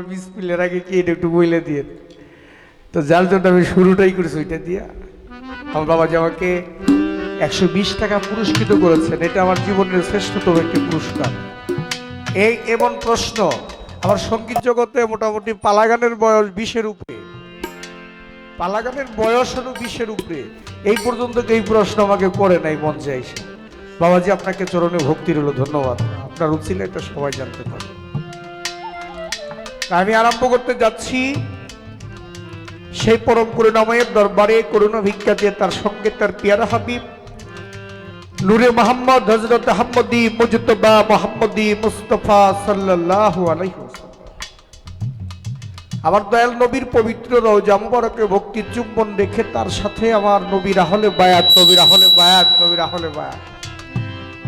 বাবা বিসমিল্লার আগে কি এটা একটু বইলে দিয়ে তো যার জন্য আমি শুরুটাই করেছি ওইটা দিয়া। আমার বাবা যে আমাকে একশো বিশ টাকা পুরস্কৃত করেছেন। এটা আমার জীবনের শ্রেষ্ঠতম একটি পুরস্কার। এই এমন প্রশ্ন, আমার সংগীত জগতে মোটামুটি পালাগানের বয়স বিশের উপরে। পালাগানের বয়স হলো বিশের উপরে। এই পর্যন্ত এই প্রশ্ন আমাকে করে নাই, মন চাইছে। বাবাজি আপনাকে চরণে ভক্তি রইল, ধন্যবাদ। আপনার উচিলে এটা সবাই জানতে পারে। আমি আরম্ভ করতে যাচ্ছি সেই পরম করুণাময়ের দরবারে করুণা ভিক্ষা দিয়ে তার সঙ্গে তার পিয়ারা হাবিব, নূরে মোহাম্মদ হজরত আহমদি, মুজতবা মোহাম্মদি মুস্তফা ওয়াসাল্লাম। আমার দয়াল নবীর পবিত্র রওজা মুবারকে ভক্তি চুম্বন রেখে তার সাথে আমার নবীর আহলে বায়াত, নবীর আহলে বায়াত, নবীর আহলে বায়াত।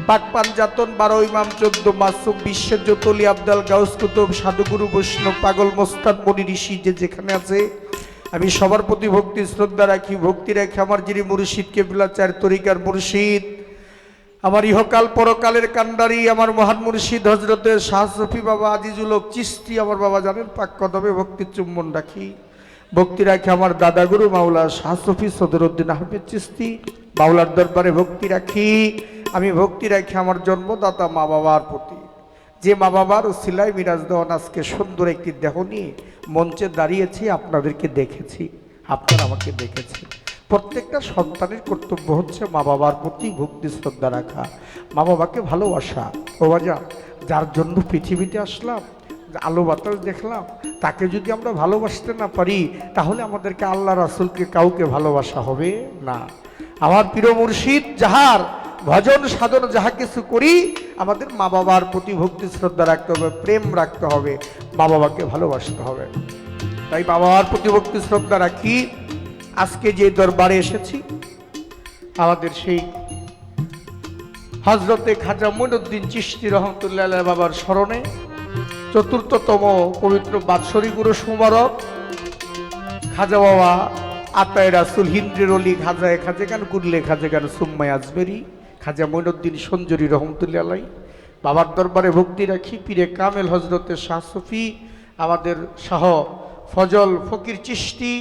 পাক পাঞ্জাতন বারো ইমাম চোদ্দ মাসুম বিশ্বের জতলি আবদাল গাউস কুতুব, সাধুগুরু বৈষ্ণব, পাগল মোস্তান মনি ঋষি যে যেখানে আছে, আমি সবার প্রতি ভক্তি, শ্রদ্ধা রাখি, ভক্তি রাখি আমার যিনি মুর্শিদ কেবলা চার তরিকার মুর্শিদ, আমার ইহকাল পরকালের কান্ডারি আমার মহান মুর্শিদ হজরতের শাহ সফি বাবা আজিজুল হক চিস্তি আমার বাবা জানেন, পাক কদমে ভক্তির চুম্বন রাখি। ভক্তি রাখি আমার দাদাগুরু মাওলা শাহ সফি সদরুদ্দিন আহমেদ চিস্তি মাওলার দরবারে ভক্তি রাখি। আমি ভক্তি রাখি আমার জন্মদাতা মা বাবার প্রতি। যে মা বাবার ও সিলাই মিরাজ দেওয়ান আজকে সুন্দর একটি দেহ নিয়ে মঞ্চে দাঁড়িয়েছি, আপনাদেরকে দেখেছি, আপনারা আমাকে দেখেছেন। প্রত্যেকটা সন্তানের কর্তব্য হচ্ছে মা বাবার প্রতি ভক্তি, শ্রদ্ধা রাখা। মা বাবাকে ভালোবাসা। বাজা যার জন্য পৃথিবীতে আসলাম, আলো বাতাস দেখলাম, তাকে যদি আমরা ভালোবাসতে না পারি, তাহলে আমাদেরকে আল্লাহ রাসুলকে কাউকে ভালোবাসা হবে না। আমার প্রিয় মুর্শিদ, যাহার ভজন সাধন যাহা কিছু করি, আমাদের মা বাবার প্রতি ভক্তি শ্রদ্ধা রাখতে হবে, প্রেম রাখতে হবে, মা বাবাকে ভালোবাসতে হবে। তাই মা বাবার প্রতি ভক্তি শ্রদ্ধা রাখি। আজকে যে দরবারে এসেছি, আমাদের সেই হজরতে খাজা মইনুদ্দিন চিস্তি রহমতুল্লাহ বাবার স্মরণে চতুর্থতম পবিত্র বাৎসরী গুরু সুমারক খাজা বাবা আতায় রাসুল হিন্দ্রের অলি খাজায় খাজে গান কুরলে খাজে গান সুম্মাই আজমেরি খাজা মইনুদ্দিন সঞ্জরি রহমতুল্লাহ আলাই বাবার দরবারে ভক্তি রাখি, পীরে কামেল হজরতের শাহ সফি, আমাদের শাহ ফজল ফকির চিস্তি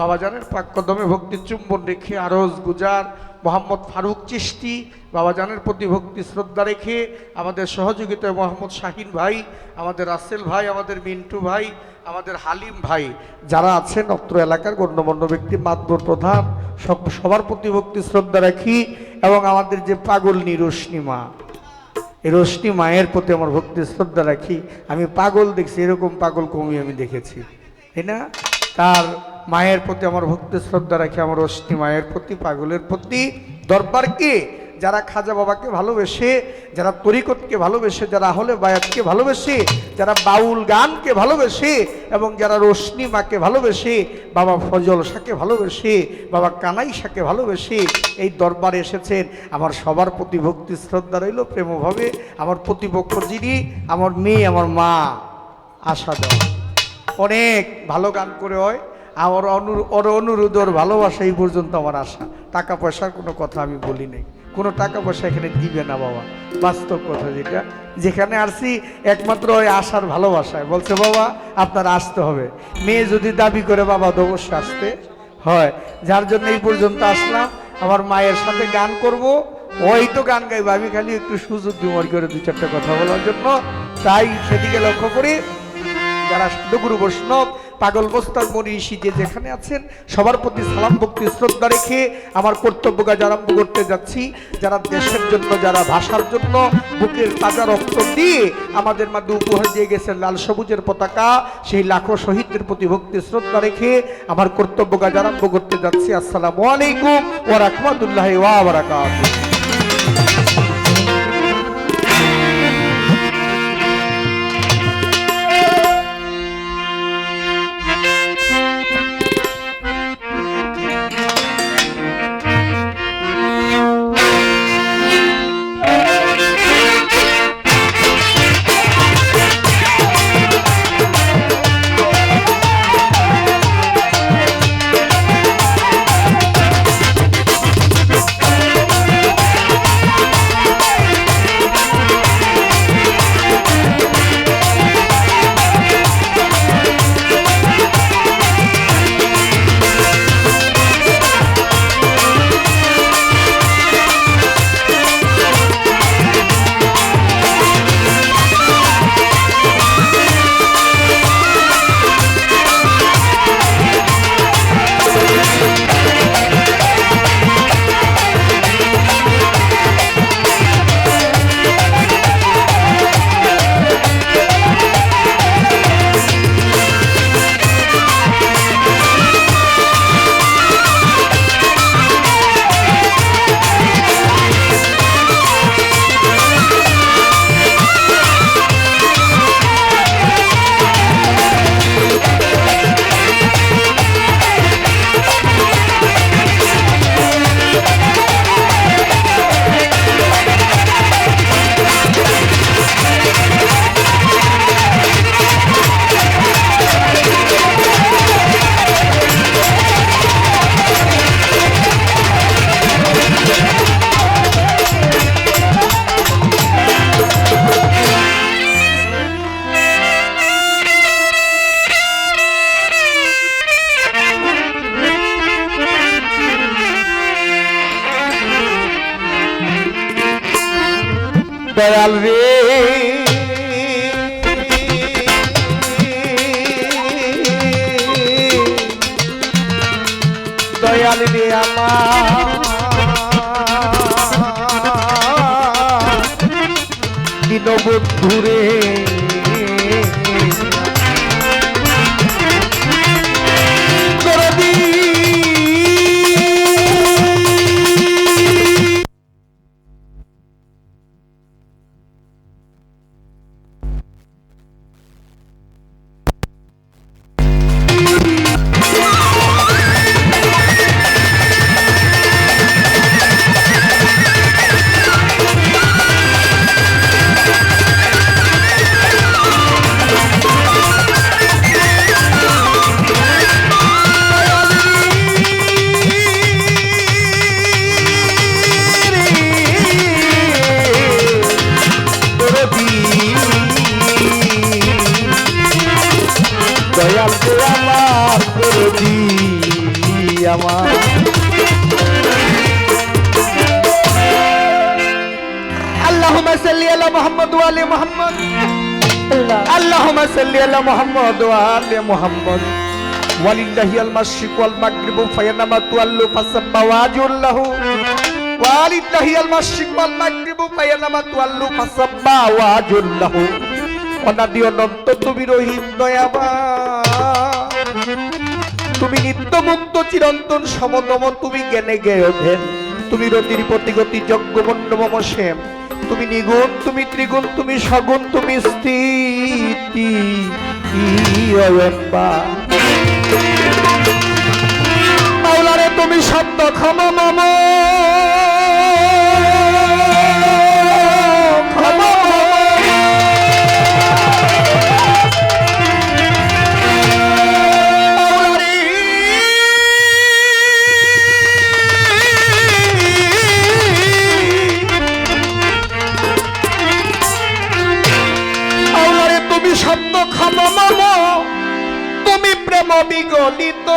বাবা জানের পাক কদমে ভক্তির চুম্বন রেখে আরজ গুজার, মোহাম্মদ ফারুক চিস্তি বাবা জানের প্রতি ভক্তি শ্রদ্ধা রেখে আমাদের সহযোগিতায় মোহাম্মদ শাহিন ভাই, আমাদের রাসেল ভাই, আমাদের মিন্টু ভাই আমাদের হালিম ভাই, যারা আছেন অত্র এলাকার গণ্যমান্য ব্যক্তি, মাতবর প্রধান, সব সবার প্রতি ভক্তি, শ্রদ্ধা রাখি এবং আমাদের যে পাগল রোশনি মা, এই রোশনি মায়ের প্রতি আমার ভক্তি, শ্রদ্ধা রাখি। আমি পাগল দেখছি, এরকম পাগল কমই আমি দেখেছি। তাই না? তার মায়ের প্রতি আমার ভক্তি, শ্রদ্ধা রাখি। আমার রোশনি মায়ের প্রতি, পাগলের প্রতি। দরবারকে যারা খাজা বাবাকে ভালোবেসে, যারা তরিকতকে ভালোবেসে, যারা হলে বায়াতকে ভালোবেসে, যারা বাউল গানকে ভালোবেসে, এবং যারা রোশনি মাকে ভালোবেসে, বাবা ফজল শাহকে ভালোবেসে, বাবা কানাই শাহকে ভালোবেসে এই দরবারে এসেছেন। আমার সবার প্রতি ভক্তি, শ্রদ্ধা রইল প্রেমভাবে আমার প্রতিপক্ষ যিনি, আমার মেয়ে, আমার মা, আশা দেওয়া। অনেক ভালো গান করে হয়। আমার অনু ওর অনুরোধ, ওর ভালোবাসা এই পর্যন্ত আমার আশা। টাকা পয়সার কোনো কথা আমি বলি নাই। কোনো টাকা পয়সা এখানে দিবে না বাবা। বাস্তব কথা যেটা। যেখানে আসছি একমাত্র ওই আশার ভালোবাসায়। বলছে, বাবা, আপনার আসতে হবে। মেয়ে যদি দাবি করে, বাবা, অবশ্যই আসতে। হয়। যার জন্য এই পর্যন্ত আসলাম। আমার মায়ের সাথে গান করব। ওই তো গান গাইবো। আমি খালি একটু সুযোগ দিব আর করে দু চারটা কথা বলার জন্য। তাই সেদিকে লক্ষ্য করি যারা সাধুগুরু বৈষ্ণব পাগল বস্তার মনি ঋষি যে যেখানে আছেন, সবার প্রতি সালাম ভক্তি, শ্রদ্ধা রেখে আমার কর্তব্য কাজ আরম্ভ করতে যাচ্ছি। যারা দেশের জন্য, যারা ভাষার জন্য বুকের তাজা রক্ত দিয়ে আমাদের মাঝে উপহার দিয়ে গেছেন লাল সবুজের পতাকা, সেই লাখো শহীদদের প্রতি ভক্তি, শ্রদ্ধা রেখে আমার কর্তব্য কাজ আরম্ভ করতে যাচ্ছি। আসসালামু আলাইকুম ওয়া রাহমাতুল্লাহি ওয়া বারাকাতুহু। দয়াল আমার اللهم صل على محمد وعلى محمد اللهم صل على محمد وعلى محمد ولله المشرق والمغرب فينما تولوا فثم وجه الله ولله المشرق والمغرب فينما تولوا فثم وجه الله অনাদি অনন্ত তুমি রহিম দয়াবান তুমি নিত্য মুক্ত চিরন্তন সমতম, তুমি জ্ঞানে গেয়ে তুমি রতির প্রতিগতি যজ্ঞ মম শ্যাম। তুমি নিগুণ, তুমি ত্রিগুণ, তুমি সগুণ, তুমি স্থিতি তুমি শব্দ ক্ষম মম। প্রেম বিগলিত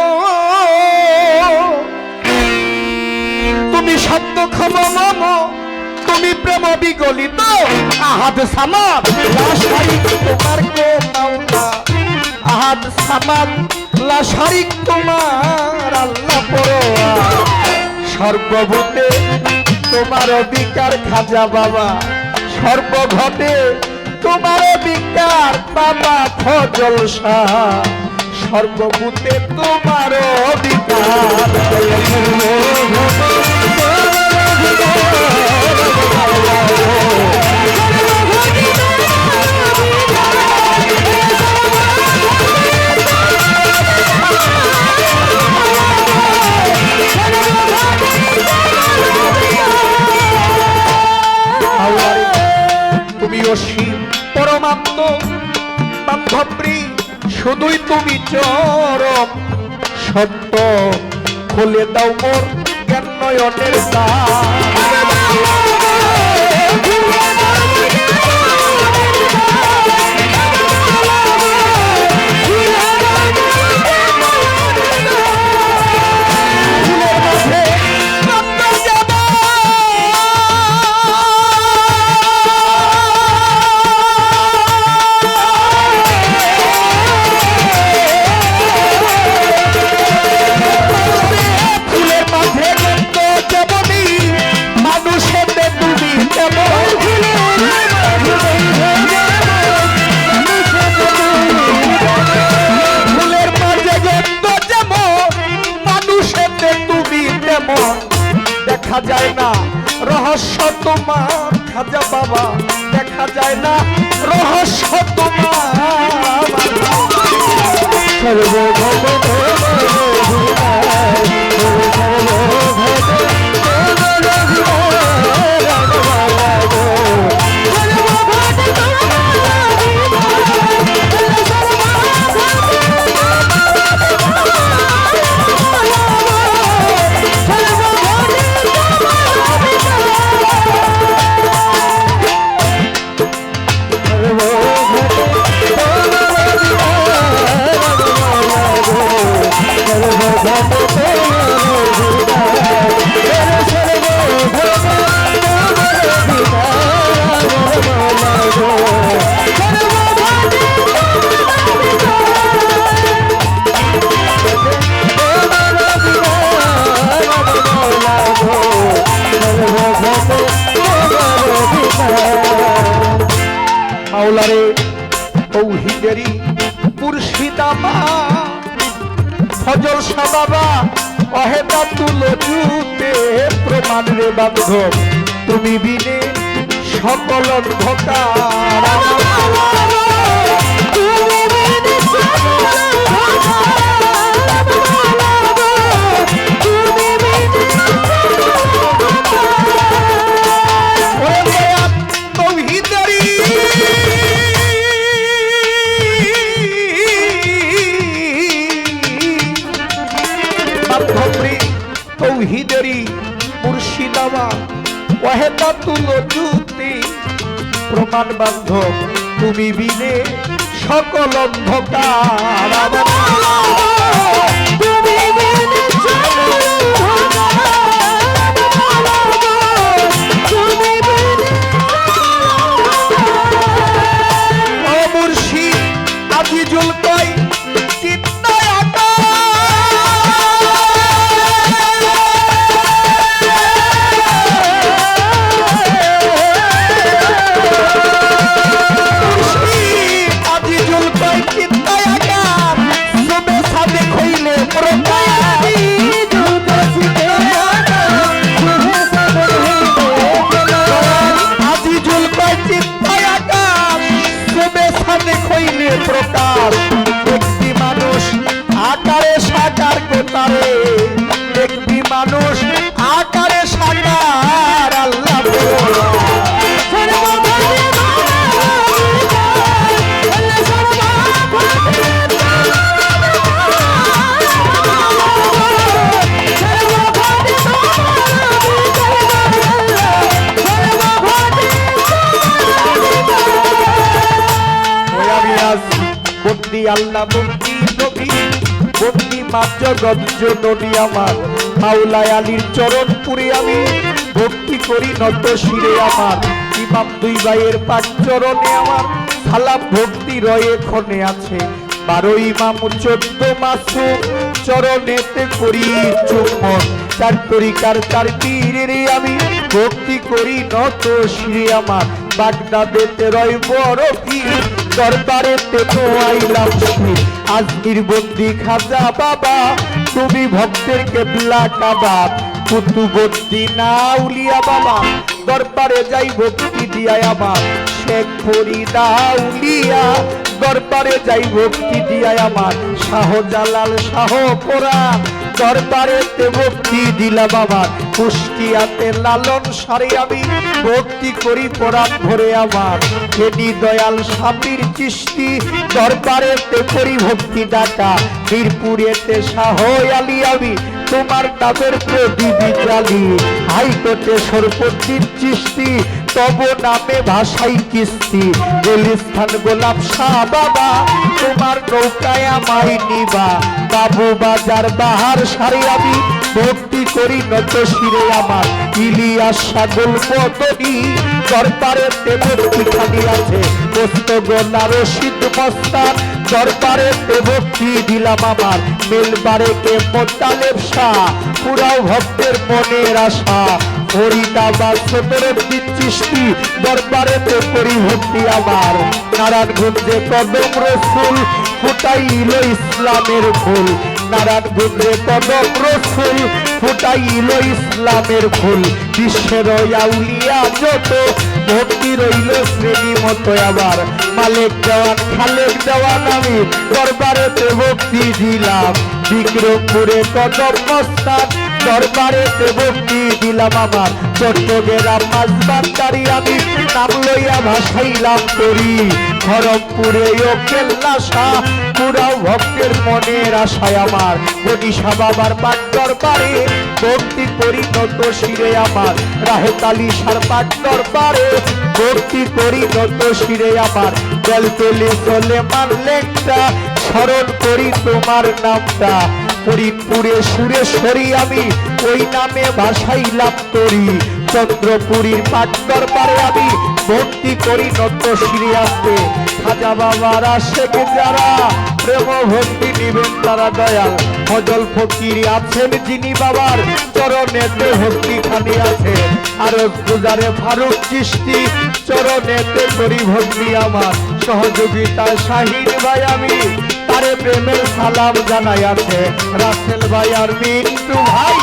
তুমি সত্য ক্ষম মম তুমি প্রেম বিগলিত। আহাদ সামাদ তোমার আহাদ সামাদ, লাশারিক তোমার আল্লাহ সর্বভূতে তোমার অধিকার খাজা বাবা। সর্বঘটে তোমার অধিকার বাবা ফজল শাহ। সর্বভূতে তোমার অধিকার। তুমি অসীম পরমাত্ম বান্ধবী। শুধুই তুমি চরম সত্য খুলে দাও মোর জ্ঞান নয়নের। তোমার খাজা বাবা দেখা যায় না রহস্য তোমার। ফজল সাবাবা অহেদা তুলো জুতে প্রমাণ রে বান্ধব। তুমি বিনে সকল অন্ধকার ওয়াহেদা তুলো যুক্তি প্রমাণ বান্ধব তুমি বিনে সকল অন্ধকার। বন্দি আল্লাহ বন্দি নবী। বন্দি মাপ জগৎ জননী আমার। মাওলায় আলীর চরণ পুরে আমি। ভক্তি করি নত শিরে আমার। ইমাম দুই ভাইয়ের পাঁচ চরণে আমার। সালাম ভক্তি রয়ে ক্ষণে আছে। বারো ইমাম চোদ্দ মাসু চরণেতে করি চুম্বন। চার তরিকার চার পীরের আমি ভক্তি করি নত শিরে আমার। বাগদাদেতে রয় বড় পীর। দরবারেতে তো আইলাম আজমির বন্দি খাজা বাবা, তুমি ভক্তের কেবলা কাবাব কুতুবদ্দি না উলিয়া বাবা, দরবারে যাই ভক্তি দিয়ায় আমার। শেখ ফরিদা উলিয়া দরবারে যাই ভক্তি দিয়ায় আমার। শাহজালাল শাহ কোরআন দরবারেতে ভক্তি দিলাম আমার কুষ্টিয়াতে লালন সারে আমি, ভক্তি করি পরাণ ভরে আমার। ফেনি দয়াল সাপির চিষ্টি দরবারেতে করি ভক্তি ডাকা বীরপুরেতে শাহ আলী আমি, তোমার নামের প্রদীপ জালি। হাইকোর্টে সরপতির চিষ্টি তব নামে ভাষাই কিস্তি। গুলিস্থান গোলাপ শাহ বাবা, তোমার নৌকায় আমায় নিবা। বাবু বাজার বাহার সারি আমি ভক্তি করি নত শিরে আমার। ইলিয়াস সাগল পদনি দরবারে ভক্তি খালি আছে। পোস্তগোলা রশিদ মস্তান, দরবারে ভক্তি দিলাম আমার। মেলবারে কে মোতালেব শাহ পুরাও ভক্তের মনের আশা। হরিদাবাদ সতেরো চিষ্টি দরবারে করি ভক্তি আমার। নারায়ণগঞ্জে কদম রসুল, ফুটাইল ইসলামের ফুল নারায়ণগঞ্জে কদম রসুল, ফুটাইল ইসলামের ফুল বিশ্বের আউলিয়া যত, ভক্তি রইল শ্রেণি মতো আবার। মালিক দেওয়ান, খালেক দেওয়ান আমি, দরবারেতে ভক্তি দিলাম। বিক্রমপুরে কদম মস্তান দরবারেতে ভক্তি দিলাম আমার। চট্টগ্রাম মাঝবান্দারি আমি নাম লইয়া ভাসাইলাম করি। খড়গপুরে ও কেল্লা শাহ পুরাও ভক্তের মনের আশায় আমার। গণিসা বাবার পাট দরবারে, ভক্তি করি নত শিরে আমার। রাহেতালি সার পাট দরবারে, ভক্তি করি নত শিরে আমার। জল পেলে চলে মারলেনটা স্মরণ করি তোমার নামটা। ফরিদপুরে সুরেশ্বরী আমি, ওই নামে ভাষাই লাভ করি। চন্দ্রপুরীর পাট দরবারে আমি ভক্তি করি নত আসতে খাজা বাবারা আশেক যারা প্রেম ভক্তি নিবেন তারা দয়াল। ফজল ফকির আছেন যিনি বাবার চরণেতে ভক্তি খানি আছে। আর পূজারে ফারুক চিস্তি চরণেতে করি ভক্তি আমার। সহযোগিতা শাহিন ভাই আমি, তারে প্রেমের সালাম জানাই আছে। রাসেল ভাই আর মিন্টু ভাই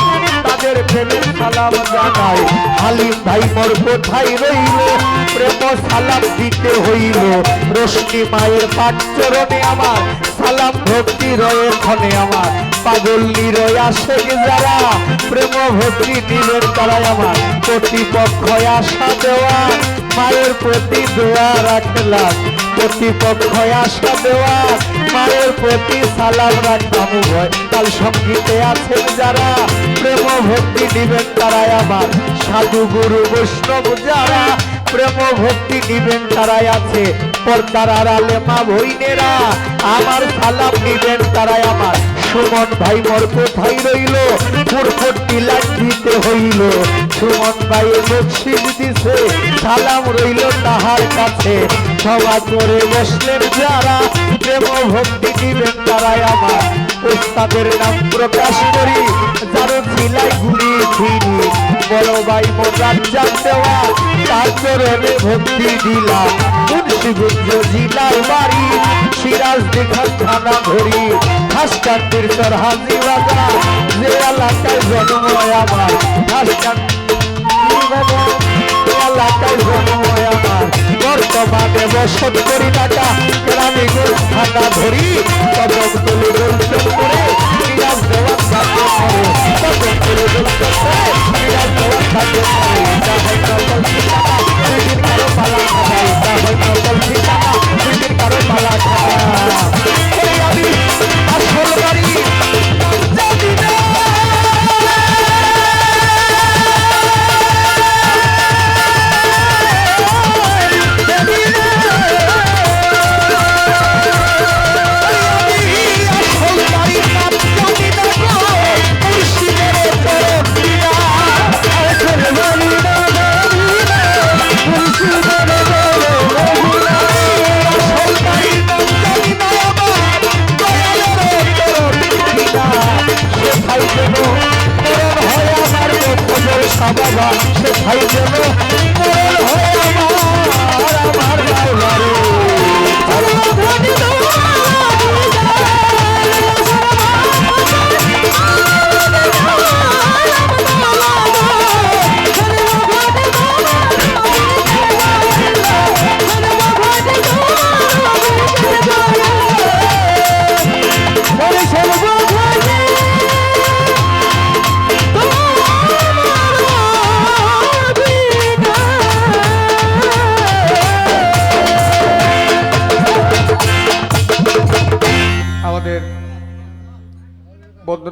তাদের প্রেমের সালাম জানাই। হালিম ভাই মোর কোথায় রইল? প্রেম সালাম দিতে হইল। রশ্মি মায়ের পাঠ চরণে আমার। সালাম ভক্তি রয়ে ক্ষণে আমার। পাগল নিরয় আসে যারা, প্রেম ভক্তি দিলেন তারাই আমার। প্রতিপক্ষ আশা দেওয়া, মায়ের প্রতি দোয়া রাখলাম। প্রতিপক্ষ আশা দেওয়া মায়ের প্রতি সালাম রাখলাম উভয় কাল সঙ্গীতে আছেন যারা, প্রেম ভক্তি দিবেন তারাই আমার। সাধু গুরু বৈষ্ণব যারা, প্রেম ভক্তি দিবেন তারাই আছে। পর্দার আড়ালে মা ভৈনেরা আমার সালাম নিবেন তারাই আমার। সুমন ভাই মোর কোথায় রইল? পুরপট্টি লাগ দিতে হইল। সুমন ভাই বকশিস দিছে, সালাম রইল তাহার কাছে। সভা করে বসলেন যারা। প্রেম ভক্তি দিবেন তারাই আমার। উস্তাদের নাম প্রকাশ করি। যারো ছিলাই ঘুরি ফিরি। বড় ভাই মোর রাজ্জাক দেওয়া। তার চরণে ভক্তি দিলাম। জেলার বাড়ি। সিরাজ দেখান থানা ধরি। সর হাজি বাজার। যে এলাকায় আমার। এলাকায় জন্ম বর্তমানে বসত করি টাকা কেরানীগঞ্জ থানা ধরি, কদম তুলি গোলচন করে সিরাজ দেওয়ান থাকে করে। কদম তুলি গোলচন করে সিরাজ দেওয়ান থাকে করে। আসল বাড়ি জানি না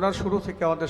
বন্দনার শুরু থেকে আমাদের